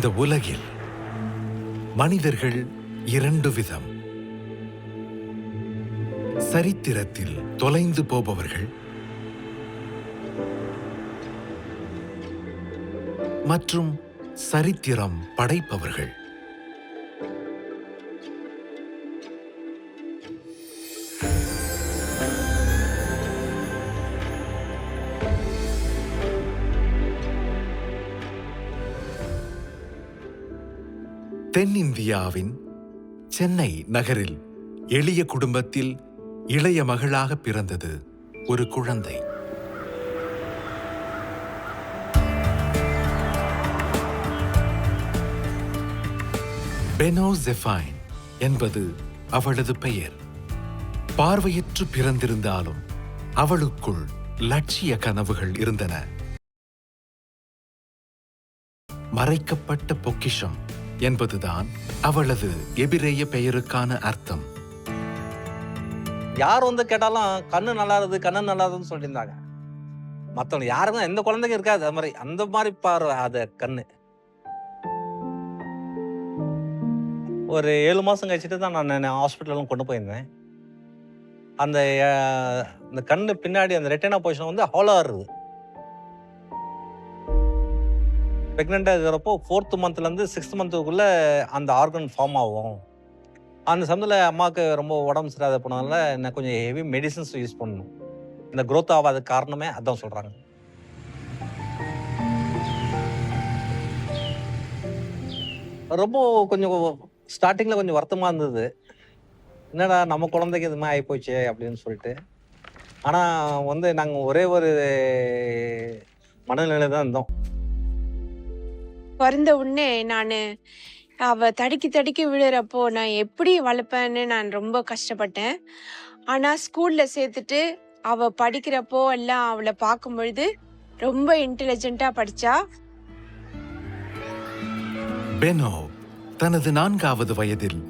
இந்த உலகில் மனிதர்கள் இரண்டு விதம். சரித்திரத்தில் தொலைந்து போபவர்கள் மற்றும் சரித்திரம் படைப்பவர்கள். தென்னிந்தியாவின் சென்னை நகரில் எளிய குடும்பத்தில் இளைய மகளாக பிறந்தது ஒரு குழந்தை. பெனோ ஜெஃபைன் என்பது அவளது பெயர். பார்வையற்று பிறந்திருந்தாலும் அவளுக்குள் லட்சிய கனவுகள் இருந்தன. மறைக்கப்பட்ட பொக்கிஷம் என்பதுதான் அவளது எபிரேய பெயருக்கான அர்த்தம். யார் வந்து கேட்டாலும் கண்ணு நல்லா இருக்குது கண்ணு நல்லா இருக்குதுன்னு சொல்லியிருந்தாங்க. மற்றவங்க யாருக்கும் எந்த குழந்தைங்க இருக்காது. அது மாதிரி அந்த மாதிரி பார்வை அது கண்ணு. ஒரு ஏழு மாதம் கழிச்சுட்டு தான் நான் ஹாஸ்பிட்டலும் கொண்டு போயிருந்தேன். அந்த அந்த இந்த கண்ணு பின்னாடி அந்த ரெட்டினா பொசிஷன் வந்து ஹாலாக இருக்குது ப்ரெக்னெண்ட்டாக இருக்கிறப்போ ஃபோர்த்து மந்த்லேருந்து சிக்ஸ்த் மந்த்துக்குள்ளே அந்த ஆர்கன் ஃபார்ம் ஆகும். அந்த சமயத்தில் அம்மாவுக்கு ரொம்ப உடம்பு சரியாத போனதால நான் கொஞ்சம் ஹெவி மெடிசன்ஸ் யூஸ் பண்ணணும். இந்த growth ஆகாத காரணமே அதான் சொல்கிறாங்க ரொம்ப கொஞ்சம் ஸ்டார்டிங்கில் கொஞ்சம் வருத்தமாக இருந்தது. என்னடா நம்ம குழந்தைக்கு இது மாதிரி ஆகிப்போச்சு அப்படின்னு சொல்லிட்டு. ஆனால் வந்து நாங்கள் ஒரே ஒரு மனநிலை தான் இருந்தோம். பிறந்த உடனே நான் அவ தடுக்கி தடுக்கி விழுறப்போ நான் எப்படி வளர்ப்பேன்னு நான் ரொம்ப கஷ்டப்பட்டேன். ஆனால் ஸ்கூலில் சேர்த்துட்டு அவ படிக்கிறப்போ எல்லாம் அவளை பார்க்கும்பொழுது ரொம்ப இன்டெலிஜென்ட்டாக படித்தா பெனோ தனது நான்காவது வயதில்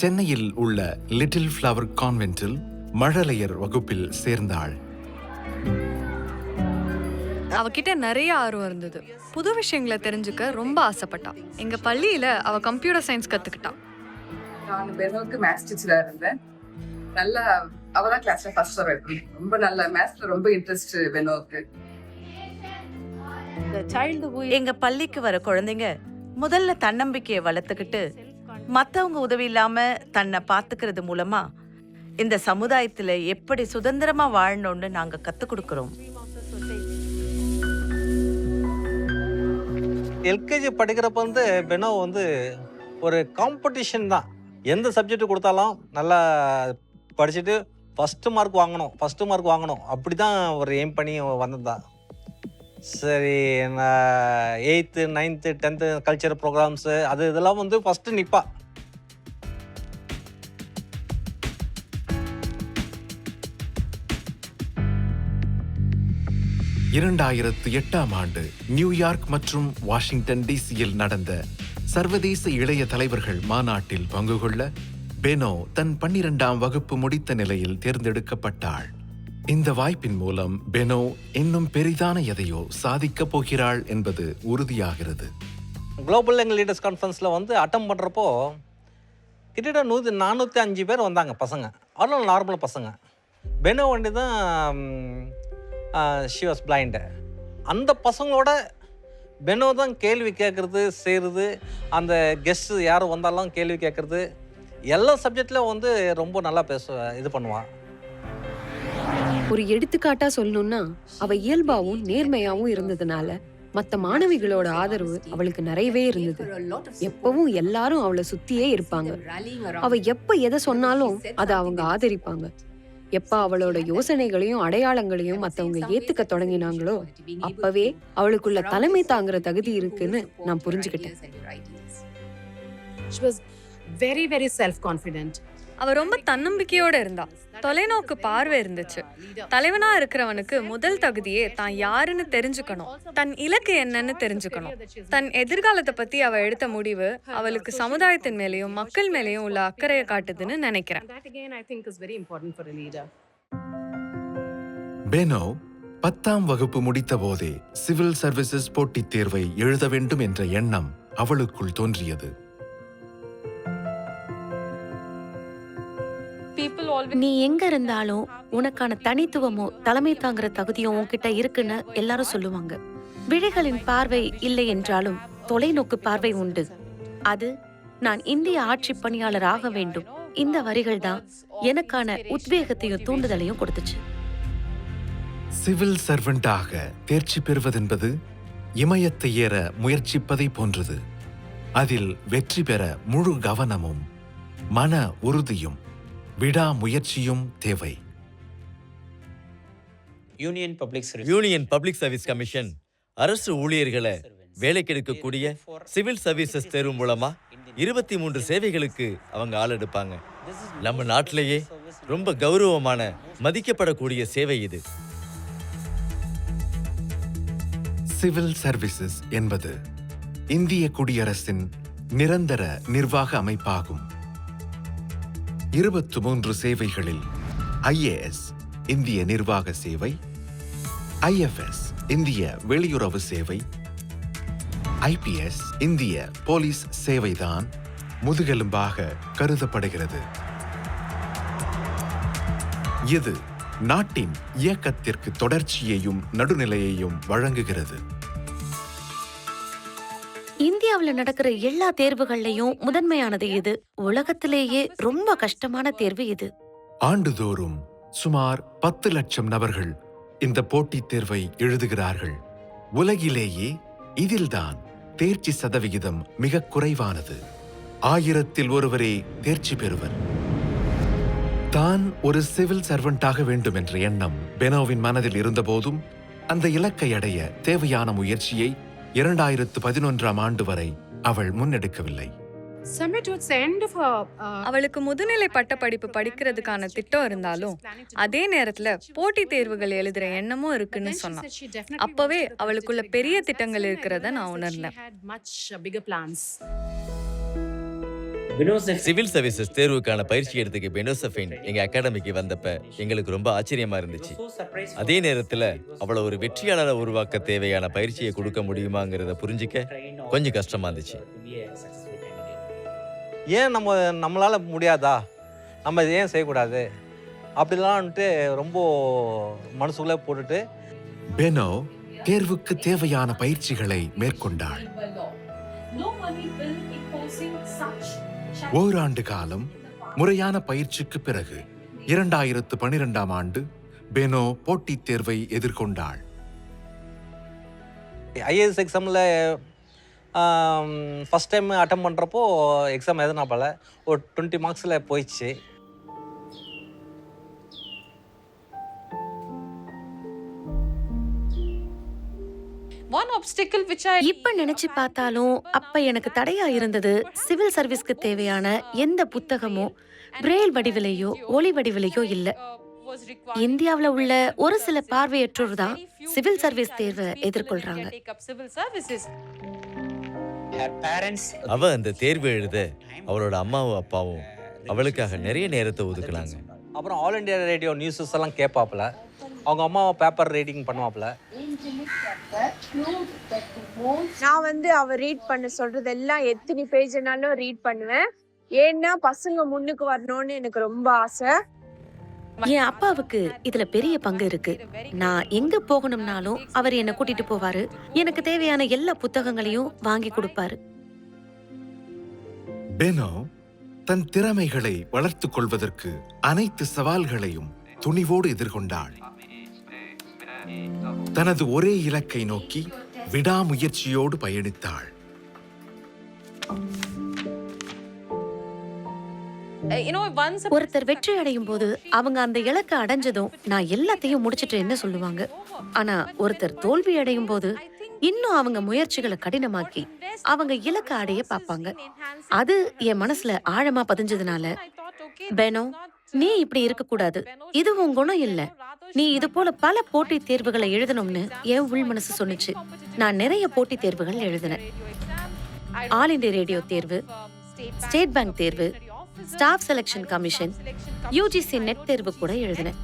சென்னையில் உள்ள லிட்டில் ஃப்ளவர் கான்வென்ட்டில் மழலையர் வகுப்பில் சேர்ந்தாள். அவகிட்ட நிறைய ஆர்வம் இருந்தது. புது விஷயங்களை தெரிஞ்சுக்க ரொம்ப ஆசைப்பட்டா. எங்க பள்ளியில அவ கம்ப்யூட்டர் சயின்ஸ் கத்துக்கிட்டா. நான் பெருமாவுக்கு மேத்ஸ் டீச்சரா இருந்தேன். நல்லா அவ தான் கிளாஸ்ல ஃபர்ஸ்ட் வர ரொம்ப நல்ல மேத்ஸ்ல ரொம்ப இன்ட்ரெஸ்ட் பெனோவுக்கு எங்க பள்ளிக்கு வர குழந்தைங்க முதல்ல தன்னம்பிக்கையை வளர்த்துக்கிட்டு மத்தவங்க உதவி இல்லாம தன்னை பாத்துக்கிறது மூலமா இந்த சமுதாயத்துல எப்படி சுதந்திரமா வாழணும்னு நாங்க கத்துக் கொடுக்கறோம். எல்கேஜி படிக்கிறப்ப வந்து பெனோ வந்து ஒரு காம்படிஷன் தான். எந்த சப்ஜெக்ட் கொடுத்தாலும் நல்லா படிச்சுட்டு ஃபஸ்ட்டு மார்க் வாங்கணும் ஃபஸ்ட்டு மார்க் வாங்கணும். அப்படி தான் ஒரு எய்ம் பண்ணி வந்திருந்தான் சரி நான் eighth ninth tenth culture programmes அது இதெல்லாம் வந்து ஃபஸ்ட்டு நிற்பா இரண்டாயிரத்து எட்டாம் ஆண்டு நியூயார்க் மற்றும் வாஷிங்டன் டிசியில் நடந்த சர்வதேச இளைய தலைவர்கள் மாநாட்டில் பங்கு கொள்ள பெனோ தன் பன்னிரெண்டாம் வகுப்பு முடித்த நிலையில் தேர்ந்தெடுக்கப்பட்டாள். இந்த வாய்ப்பின் மூலம் பெனோ இன்னும் பெரிதான எதையோ சாதிக்கப் போகிறாள் என்பது உறுதியாகிறது. குளோபல் யங் லீடர்ஸ் கான்ஃபரன்ஸில் வந்து அட்டம் பண்ணுறப்போ கிட்டத்தட்ட நூற்றி நானூற்றி அஞ்சு பேர் வந்தாங்க பசங்க. அவ்வளோ நார்மல் பசங்க. பெனோ வண்டி தான் ஷி வாஸ் பிளைண்டு அந்த பசங்களோட பெனோ தான் கேள்வி கேட்குறது செய்கிறது அந்த கெஸ்ட்டு யார் வந்தாலும் கேள்வி கேட்குறது எல்லா சப்ஜெக்ட்லையும் வந்து ரொம்ப நல்லா பேச இது பண்ணுவான். ஒரு எடுத்துக்காட்டா சொல்லணும்னா அவ இயல்பாவும் நேர்மையாவும் இருந்ததுனால மற்ற மாணவிகளோட ஆதரவு அவளுக்கு நிறையவே இருந்தது. எப்பவும் எல்லாரும் அவளை சுத்தியே இருப்பாங்க. அவ எப்ப எதை சொன்னாலும் அதை அவங்க ஆதரிப்பாங்க. எப்ப அவளோட யோசனைகளையும் அடையாளங்களையும் மத்தவங்க ஏத்துக்க தொடங்கினாங்களோ அப்பவே அவளுக்குள்ள தலைமை தாங்குற தகுதி இருக்குன்னு நான் புரிஞ்சுக்கிட்டேன் She was very, very self-confident. அவ ரொம்ப தன்னம்பிக்கையோட இருந்தா. தொலைநோக்கு பார்வை இருந்துச்சு. தலைவனா இருக்கிறவனுக்கு முதல் தகுதியே தான் யாருன்னு தெரிஞ்சுக்கணும். தன் இலக்கு என்னன்னு தெரிஞ்சுக்கணும். தன் எதிர்காலத்தை பத்தி அவ எடுத்த முடிவு அவளுக்கு சமுதாயத்தின் மேலயும் மக்கள் மேலயும் உள்ள அக்கறையை காட்டுதுன்னு நினைக்கிறேன். And that again, I think, is very important for a leader. Beno பத்தாம் வகுப்பு முடித்த போதே சிவில் சர்வீசஸ் போட்டித் தேர்வை எழுத வேண்டும் என்ற எண்ணம் அவளுக்குள் தோன்றியது. நீ எங்க இருந்தாலும் உனக்கான தனித்துவமும் தலைமை தாங்குற தகுதியும் உன்கிட்ட இருக்குன்னு எல்லாரும் சொல்லுவாங்க. விழிகளின் பார்வை இல்லை என்றாலும் தொலைநோக்கு பார்வை உண்டு. அது நான் இந்திய ஆட்சி பணியாளர் ஆக வேண்டும். இந்த வரிகள் தான் எனக்கான உத்வேகத்தையும் தூண்டுதலையும் கொடுத்துச்சு. சிவில் சர்வெண்டாக தேர்ச்சி பெறுவதென்பது இமயத்தை ஏற முயற்சிப்பதை போன்றது. அதில் வெற்றி பெற முழு கவனமும் மன உறுதியும் விடாமுயற்சியும் தேவை. Union public service union public service commission அரசு ஊழியர்களை வேலைக்கு எடுக்கக்கூடிய சிவில் சர்வீசஸ் தேர்வு மூலமா இருபத்தி மூன்று சேவைகளுக்கு அவங்க ஆள் எடுப்பாங்க. நம்ம நாட்டிலேயே ரொம்ப கௌரவமான மதிக்கப்படக்கூடிய சேவை இது. சிவில் சர்வீசஸ் என்பது இந்திய குடியரசின் நிரந்தர நிர்வாக அமைப்பாகும். இருபத்தி மூன்று சேவைகளில் ஐஏஎஸ் இந்திய நிர்வாக சேவை ஐஎஃப்எஸ் இந்திய வெளியுறவு சேவை ஐபிஎஸ் இந்திய போலீஸ் சேவைதான் முதுகெலும்பாக கருதப்படுகிறது. இது நாட்டின் இயக்கத்திற்கு தொடர்ச்சியையும் நடுநிலையையும் வழங்குகிறது. இந்தியாவுல நடக்கிற எல்லா தேர்வுகள்லயும் முதன்மையானது இது உலகத்திலேயே ரொம்ப கஷ்டமான தேர்வு இது ஆண்டுதோறும் சுமார் பத்து லட்சம் நபர்கள் இந்த போட்டித் தேர்வை எழுதுகிறார்கள். உலகிலேயே இதில்தான் தேர்ச்சி சதவிகிதம் மிக குறைவானது. ஆயிரத்தில் ஒருவரே தேர்ச்சி பெறுவர். தான் ஒரு சிவில் சர்வெண்டாக வேண்டும் என்ற எண்ணம் பெனோவின் மனதில் இருந்தபோதும் அந்த இலக்கை அடைய தேவையான முயற்சியை இரண்டாயிரத்து பதினொன்றாம் ஆண்டு வரை அவள் முன்னெடுக்கவில்லை. Uh, அவளுக்கு முதுநிலை பட்டப்படிப்பு படிக்கிறதுக்கான திட்டம் இருந்தாலும் அதே நேரத்துல போட்டித் தேர்வுகள் எழுதுற எண்ணமும் இருக்குன்னு சொன்னான். அப்பவே அவளுக்குள்ள பெரிய திட்டங்கள் இருக்கிறத நான் உணர்ந்தேன். சிவில் சர்வீசஸ் தேர்வுக்கான பயிற்சி எடுத்துக்க பெனோசஃபைன் எங்க அகாடமிக்கு வந்தப்ப எங்களுக்கு ரொம்ப ஆச்சரியமா இருந்துச்சு. அதே நேரத்துல அவளை ஒரு வெற்றியாளரை உருவாக்க தேவையான பயிற்சியை கொடுக்க முடியுமாங்கிறத புரிஞ்சிக்க கொஞ்சம் கஷ்டமா இருந்துச்சு. ஏன் நம்ம நம்மளால முடியாதா? நம்ம இதை ஏன் செய்யக்கூடாது? அப்படிலான்ட்டு ரொம்ப மனசுக்குள்ளே போட்டுட்டு பெனோ தேர்வுக்கு தேவையான பயிற்சிகளை மேற்கொண்டாள். ஓராண்டு காலம் முறையான பயிற்சிக்கு பிறகு இரண்டாயிரத்து பனிரெண்டாம் ஆண்டு பெனோ போட்டித் தேர்வை எதிர்கொண்டாள். ஐஏஎஸ் எக்ஸாமில் ஃபஸ்ட் டைம் அட்டம் பண்ணுறப்போ எக்ஸாம் எதுனா போல ஒரு டுவெண்ட்டி மார்க்ஸில் போயிடுச்சு. இப்ப நினைச்சு பார்த்தாலும் அப்ப எனக்கு தடையா இருந்தது சிவில் சர்வீஸ்க்கு தேவையான எந்த புத்தகமும் பிரெயில் வடிவிலையோ ஒளி வடிவிலையோ இல்ல. இந்தியாவுல உள்ள ஒரு சில பார்வையற்றோர் தான் சிவில் சர்வீஸ் தேர்வை எதிர்கொள்றாங்க. அவ அந்த தேர்வு எழுத அவளோட அம்மாவும் அப்பாவும் அவளுக்காக நிறைய நேரத்தை ஒதுக்குனாங்க. அப்புறம் ஆல் இண்டியா ரேடியோ நியூஸஸ் எல்லாம் கேட்பாப்புல அவங்க அம்மாவை பேப்பர் ரீடிங் பண்ணுவாப்புல. நான் வந்து அவ ரீட் பண்ண சொல்றதெல்லாம் எத்தனை பேஜ்னாலும் ரீட் பண்ணுவேன். ஏன்னா பசங்க முன்னுக்கு வரணும்னு எனக்கு ரொம்ப ஆசை. என் அப்பாவுக்கு இதுல பெரிய பங்கு இருக்கு. நான் எங்க போகணும்னாலும் அவர் என்ன கூட்டிட்டு போவாரு. எனக்கு தேவையான எல்லா புத்தகங்களையும் வாங்கி கொடுப்பாரு. பெனோ தன் திறமைகளை வளர்த்துக் கொள்வதற்கு அனைத்து சவால்களையும் துணிவோடு எதிர்கொண்டாள். தனது ஒரே இலக்கை நோக்கி விடாமுயற்சியோடு பயணித்தாள். ஒருத்தர் வெற்றி அடையும் போது அவங்க அந்த இலக்கை அடைஞ்சதும் நான் எல்லாத்தையும் முடிச்சிட்டு என்ன சொல்லுவாங்க? ஆனா ஒருத்தர் தோல்வி அடையும் போது இன்னும் அவங்க முயற்சிகளை கடினமாக்கி அவங்க இலக்கை அடைய பார்ப்பாங்க. அது என் மனசுல ஆழமா பதிஞ்சதுனால பெனோ நீ இப்படி இருக்க கூடாது இது உன் குணம் இல்லை. நீ இது போல பல போட்டித் தேர்வுகளை எழுதணும்னு என் உள் மனசு சொன்னுச்சு. நான் நிறைய போட்டித் தேர்வுகள் எழுதினேன். ஆல் இண்டியா ரேடியோ தேர்வு ஸ்டேட் பேங்க் தேர்வு Staff Selection Commission UGC NET தேர்வு கூட எழுதினேன்.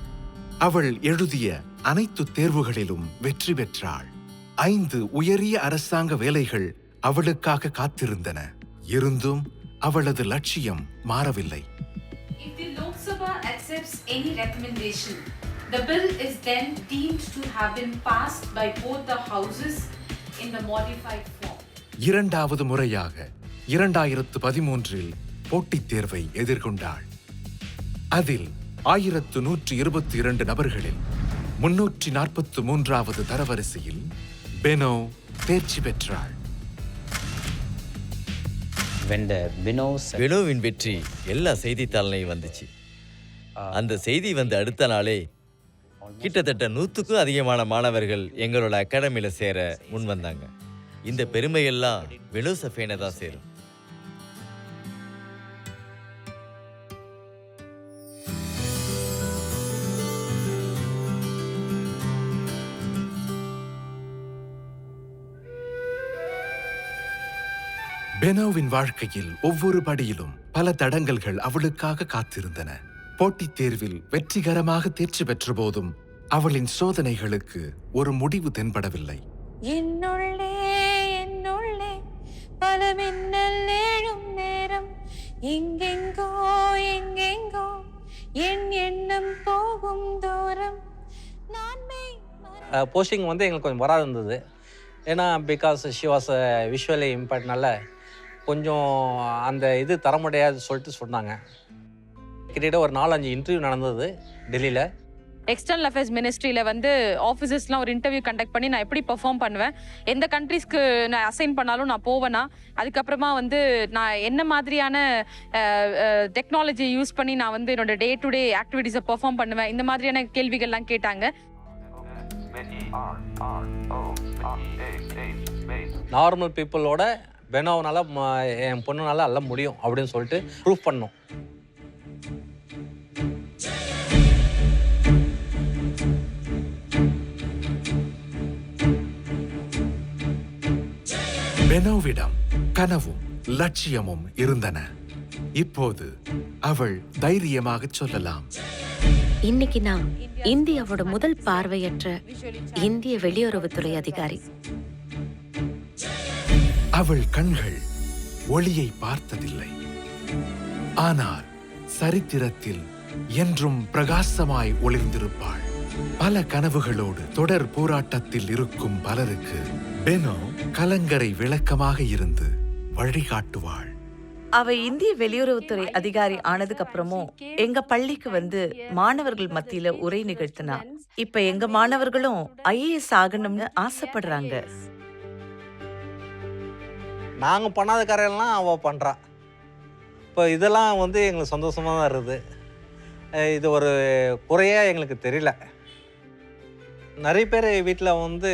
அவள் எழுதிய அனைத்து தேர்வுகளிலும் வெற்றி பெற்றாள். ஐந்து உயரிய அரசாங்க வேலைகள் அவளுக்காக காத்திருந்தன. இருந்தும் அவளது லட்சியம் மாறவில்லை. If the Lok Sabha accepts any recommendation, the bill is then deemed to have been passed by both the houses in the modified form. இரண்டாவது முறையாக இரண்டாயிரத்து பதிமூன்றில் போட்டித் தேர்வை எதிர்கொண்டாள். அதில் ஆயிரத்து நூற்றி இருபத்தி இரண்டு நபர்களில் முன்னூற்றி நாற்பத்து மூன்றாவது தரவரிசையில் பெனோ தேர்ச்சி பெற்றாள். When the Bino's வினோவின் வெற்றி எல்லா செய்தித்தாள்லையும் வந்துச்சு. அந்த செய்தி வந்த அடுத்த நாளே கிட்டத்தட்ட நூற்றுக்கும் அதிகமான மாணவர்கள் எங்களோட அகாடமியில சேர முன் வந்தாங்க இந்த பெருமையெல்லாம் வினோ சஃபேனை தான் சேரும். பெனோவின் வாழ்க்கையில் ஒவ்வொரு படியிலும் பல தடங்கல்கள் அவளுக்காக காத்திருந்தன. போட்டித் தேர்வில் வெற்றிகரமாக தேர்ச்சி பெற்ற போதும் அவளின் சோதனைகளுக்கு ஒரு முடிவு தென்படவில்லை. என்னுள்ளே என்னுள்ளே பல மின்னல் ஏழும் நேரம். எங்கெங்கோ எங்கெங்கோ என் எண்ணம் போகும் தூரம். நான் மெய் போஸ்டிங் வந்து எங்களுக்கு கொஞ்சம் வராது இருந்தது. ஏன்னா பிகாஸ் ஷி வாஸ் விஷுவலி இம்பேக்ட்னால கொஞ்சம் அந்த இது தர முடியாது சொல்லிட்டு சொன்னாங்க. கிட்டத்தட்ட ஒரு நாலஞ்சு இன்டர்வியூ நடந்தது டெல்லியில். எக்ஸ்டர்னல் அஃபேர்ஸ் மினிஸ்ட்ரியில் வந்து ஆஃபீஸர்ஸ்லாம் ஒரு இன்டர்வியூ கண்டக்ட் பண்ணி நான் எப்படி பெர்ஃபார்ம் பண்ணுவேன்? எந்த கண்ட்ரீஸ்க்கு நான் அசைன் பண்ணாலும் நான் போவேனா? அதுக்கப்புறமா வந்து நான் என்ன மாதிரியான டெக்னாலஜி யூஸ் பண்ணி நான் வந்து என்னோட டே டு டே ஆக்டிவிட்டீஸை பெர்ஃபார்ம் பண்ணுவேன்? இந்த மாதிரியான கேள்விகள்லாம் கேட்டாங்க. நார்மல் பீப்புளோட பெனோவனால என் பொண்ணுனால எல்லாம் முடியும் அப்படின்னு சொல்லிட்டு ப்ரூஃப் பண்ணோம். பெனோவிடம் கனவும் லட்சியமும் இருந்தன. இப்போது அவள் தைரியமாகச் சொல்லலாம். இன்னைக்கு நான் இந்தியாவோட முதல் பார்வையற்ற இந்திய வெளியுறவுத்துறை அதிகாரி. அவள் கண்கள் ஒளியை பார்த்ததில்லை. ஆனால் சரித்திரத்தில் என்றும் பிரகாசமாய் ஒளிர்ந்திருப்பாள். பல கனவுகளோடு தொடர் போராட்டத்தில் இருக்கும் பலருக்கு பெனோ கலங்கரை விளக்கமாக இருந்து வழிகாட்டுவாள். அவ இந்திய வெளியுறவுத்துறை அதிகாரி ஆனதுக்கு அப்புறமும் எங்க பள்ளிக்கு வந்து மாணவர்கள் மத்தியில உரை நிகழ்த்தினா இப்ப எங்க மாணவர்களும் ஐஏஎஸ் ஆகணும்னு ஆசைப்படுறாங்க. நாங்கள் பண்ணாத காரியெல்லாம் அவள் பண்ணுறா இப்போ இதெல்லாம் வந்து எங்களுக்கு சந்தோஷமாக தான் இருக்குது. இது ஒரு குறையாக எங்களுக்கு தெரியல. நிறைய பேர் வீட்டில் வந்து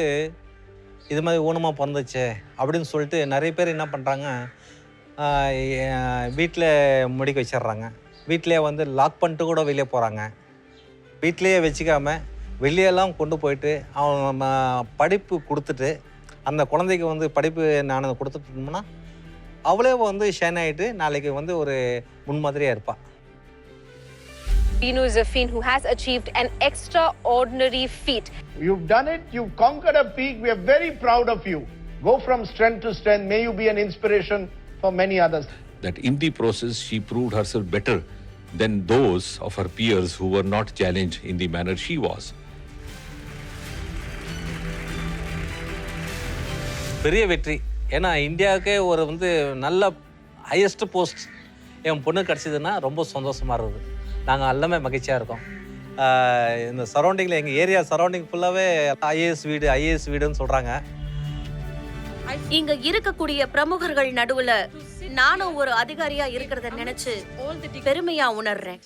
இது மாதிரி ஊனமாக பிறந்துச்சே அப்படின்னு சொல்லிட்டு நிறைய பேர் என்ன பண்ணுறாங்க வீட்டில் முடிக்க வச்சிடுறாங்க. வீட்டிலே வந்து லாக் பண்ணிட்டு கூட வெளியே போகிறாங்க வீட்டிலேயே வச்சுக்காம வெளியெல்லாம் கொண்டு போயிட்டு அவன் நம்ம படிப்பு கொடுத்துட்டு அந்த குழந்தைக்கு வந்து படிப்பு நான் கொடுத்துட்டோம்னா அவளே வந்து ஷேன் ஆகிட்டு நாளைக்கு வந்து ஒரு முன்மாதிரியாக இருப்பாள் Bino Zafin, who has achieved an extraordinary feat. You've done it. You've conquered a peak. We are very proud of you. Go from strength to strength. May you be an inspiration for many others. that in the process she proved herself better than those of her peers who were not challenged in the manner she was. பெரிய வெற்றி ஏன்னா இந்தியாவுக்கே ஒரு வந்து நல்ல highest post என் பொண்ணு கிடச்சிதுன்னா ரொம்ப சந்தோஷமாக இருக்குது நாங்கள் எல்லாமே மகிழ்ச்சியாக இருக்கோம். இந்த சரௌண்டிங்கில் எங்கள் ஏரியா சரௌண்டிங் ஃபுல்லாகவே ஐஏஎஸ் வீடு ஐஏஎஸ் வீடுன்னு சொல்கிறாங்க இங்க இருக்கக்கூடிய பிரமுகர்கள் நடுவுல நானும் ஒரு அதிகாரியா இருக்கிறத நினைச்சு பெருமையா உணர்றேன்.